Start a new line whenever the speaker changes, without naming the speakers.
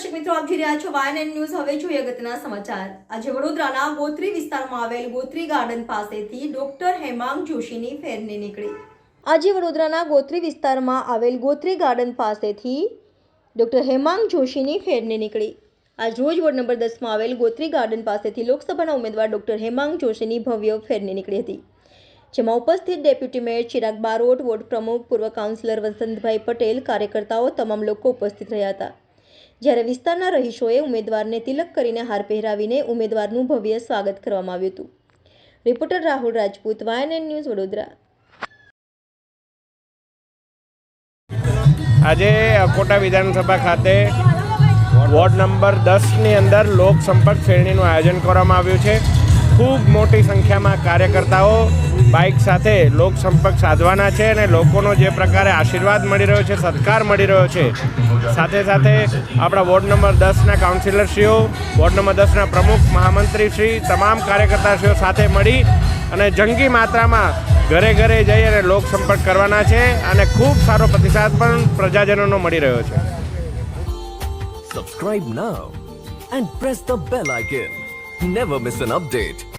દર્શક મિત્રો, આપ જોઈ રહ્યા છો વાયન ન્યૂઝ હવે જોઈએ અગત્યના સમાચાર. આજે વડોદરાના ગોત્રી વિસ્તારમાં આવેલ ગોત્રી ગાર્ડન પાસેથી ડોક્ટર હેમાંગ જોશીની ફેરની નીકળી. આજે વડોદરાના ગોત્રી વિસ્તારમાં આવેલ ગોત્રી ગાર્ડન પાસેથી ડોક્ટર હેમાંગ જોશીની ફેરની નીકળી. આજ રોજ વોર્ડ નંબર દસમાં આવેલ ગોત્રી ગાર્ડન પાસેથી લોકસભાના ઉમેદવાર ડોક્ટર હેમાંગ જોશીની ભવ્ય ફેરની નીકળી હતી. જેમાં ઉપસ્થિત deputy mayor Chirag Barot, ward પ્રમુખ, પૂર્વ કાઉન્સિલર વસંતભાઈ પટેલ, કાર્યકર્તાઓ, તમામ લોકો ઉપસ્થિત રહ્યા હતા. જ્યારે વિસ્તારના રહીશોએ ઉમેદવારને તિલક કરીને હાર પહેરાવીને ઉમેદવારનું ભવ્ય સ્વાગત કરવામાં આવ્યું હતું. Reporter Rahul Rajput, YNN news Vadodara.
આજે અકોટા વિધાનસભા ખાતે વોર્ડ નંબર દસની અંદર લોક સંપર્ક શ્રેણીનું આયોજન કરવામાં આવ્યું છે. ખૂબ મોટી સંખ્યામાં કાર્યકર્તાઓ બાઇક સાથે લોક સંપર્ક સાધવાના છે અને લોકોનો જે પ્રકારે આશીર્વાદ મળી રહ્યો છે, સત્કાર મળી રહ્યો છે. સાથે સાથે આપણા વોર્ડ નંબર દસના કાઉન્સિલરશ્રીઓ, વોર્ડ નંબર દસના પ્રમુખ મહામંત્રીશ્રી, તમામ કાર્યકર્તાશ્રીઓ સાથે મળી અને જંગી માત્રામાં ઘરે ઘરે જઈ અને લોક સંપર્ક કરવાના છે અને ખૂબ સારો પ્રતિસાદ પણ પ્રજાજનોનો મળી રહ્યો છે.
Subscribe now and press the bell icon never miss an update.